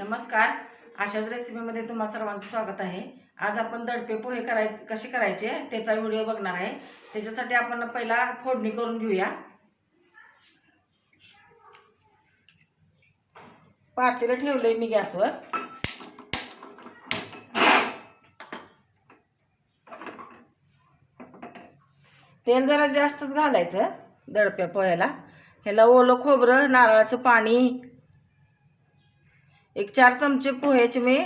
नमस्कार. आशाच रेसिपीमध्ये तुम्हा सर्वांचं स्वागत आहे. आज आपण दडपे पोहे करायचे कसे करायचे त्याचा व्हिडिओ बघणार आहे. त्याच्यासाठी आपण पहिला फोडणी करून घेऊया. पातेलं ठेवलंय मी गॅसवर. तेल जरा जास्तच घालायचं दडप्या पोह्याला. ह्याला ओलं खोबरं नारळाचं पाणी एक चार चमचे पोह्याचे मी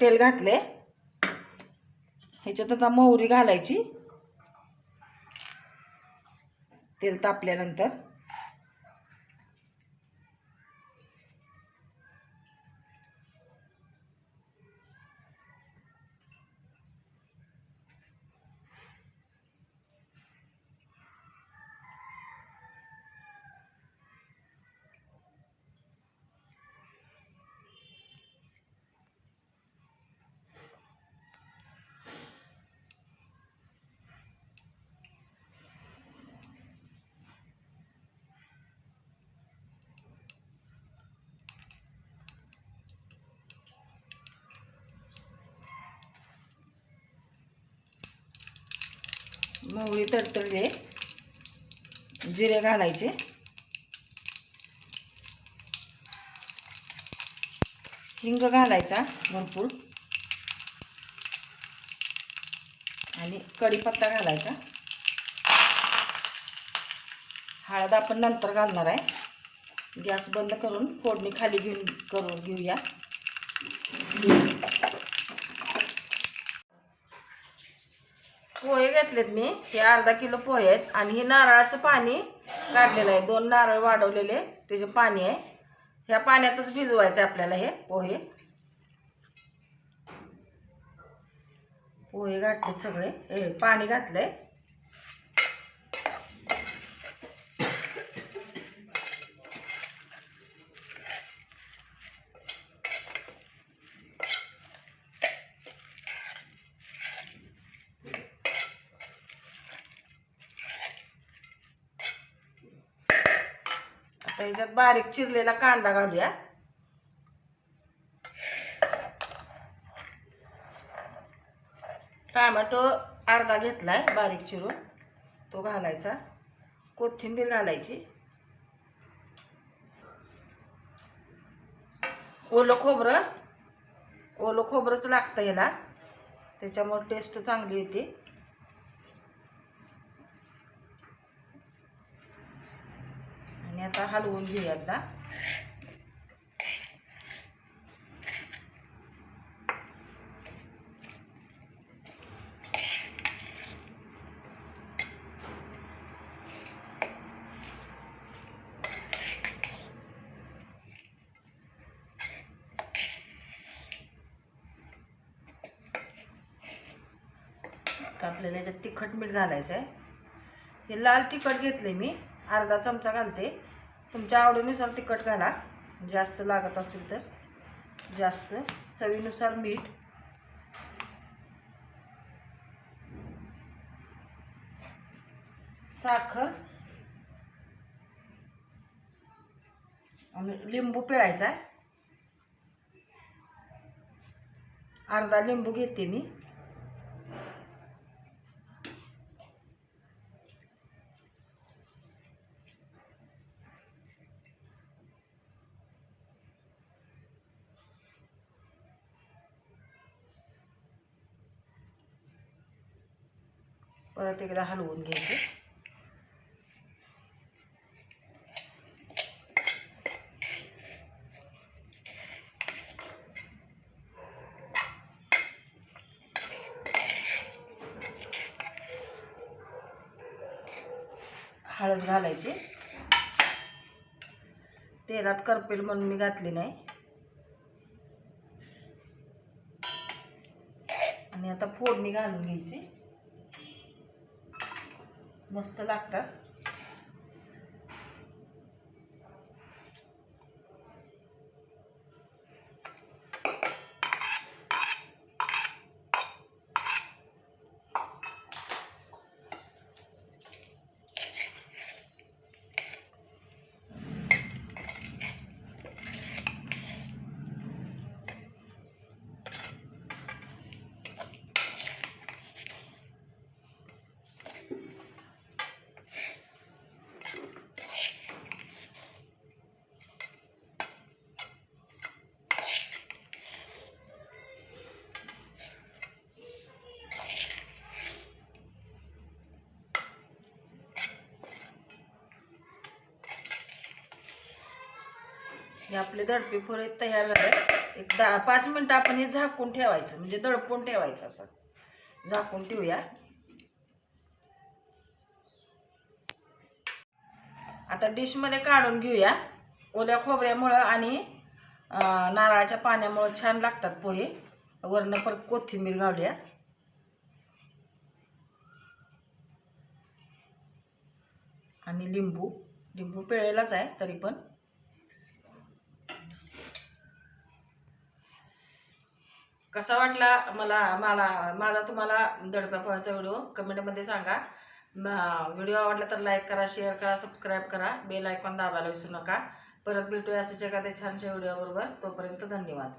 तेल घातले. ह्याच्यात आता मोहरी घालायची. तेल तापल्यानंतर. मोहरी तडतडले. जिरे घालायचे. हिंग घालायचा भरपूर. आणि कढीपत्ता घालायचा. हळद आपण नंतर घालणार आहे. गॅस बंद करून फोडणी खाली घेऊन करून घेऊया. पोहे घेतलेत मी. हे अर्धा किलो पोहे आहेत. आणि हे नारळाचं पाणी काढलेलं आहे. दोन नारळ वाढवलेले. त्याचे पाणी आहे ह्या पाण्यातच भिजवायचं आहे आपल्याला हे पोहे. पोहे घातले सगळे. हे पाणी घातलंय. आता ह्याच्यात बारीक चिरलेला कांदा घालूया. टोमॅटो अर्धा घेतलाय बारीक चिरून. तो घालायचा. कोथिंबीर घालायची. ओलं खोबरं. ओलं खोबरंच लागतं याला. त्याच्यामुळे टेस्ट चांगली येते. आणि आता हलवून घेऊया एकदा. आपल्याला याच्यात तिखट मीठ घालायचं आहे हे लाल तिखट घेतले मी. अर्धा चमचा घालते. तुमच्या आवडीनुसार तिखट घाला. जास्त लागत असेल तर. जास्त. चवीनुसार मीठ. साखर. आणि लिंबू पिळायचा आहे. अर्धा लिंबू घेते मी. परत एकदा हलवून घ्यायचे. हळद घालायची. तेलात करपेल म्हणून मी घातली नाही. आणि आता फोडणी घालून घ्यायची. मस्त लागतात. हे आपले दडपे तयार झाले. एक दहा पाच मिनटं आपण हे झाकून ठेवायचं म्हणजे दडपून ठेवायचं असं. झाकून ठेवूया. आता डिशमध्ये काढून घेऊया. ओल्या खोबऱ्यामुळं आणि नारळाच्या पाण्यामुळं छान लागतात पोहे. वरनं परत कोथिंबीर घालूया. आणि लिंबू. लिंबू पिळेलाच आहे तरी पण. कसा वाटला मला मला माझा तुम्हाला दडप्या पोहायचा व्हिडिओ? कमेंटमध्ये सांगा. व्हिडिओ आवडला तर लाईक करा शेअर करा सबस्क्राईब करा. बेल आयकॉन दाबायला विसरू नका. परत भेटूया असेच एखाद्या छानशा व्हिडिओबरोबर. तोपर्यंत धन्यवाद.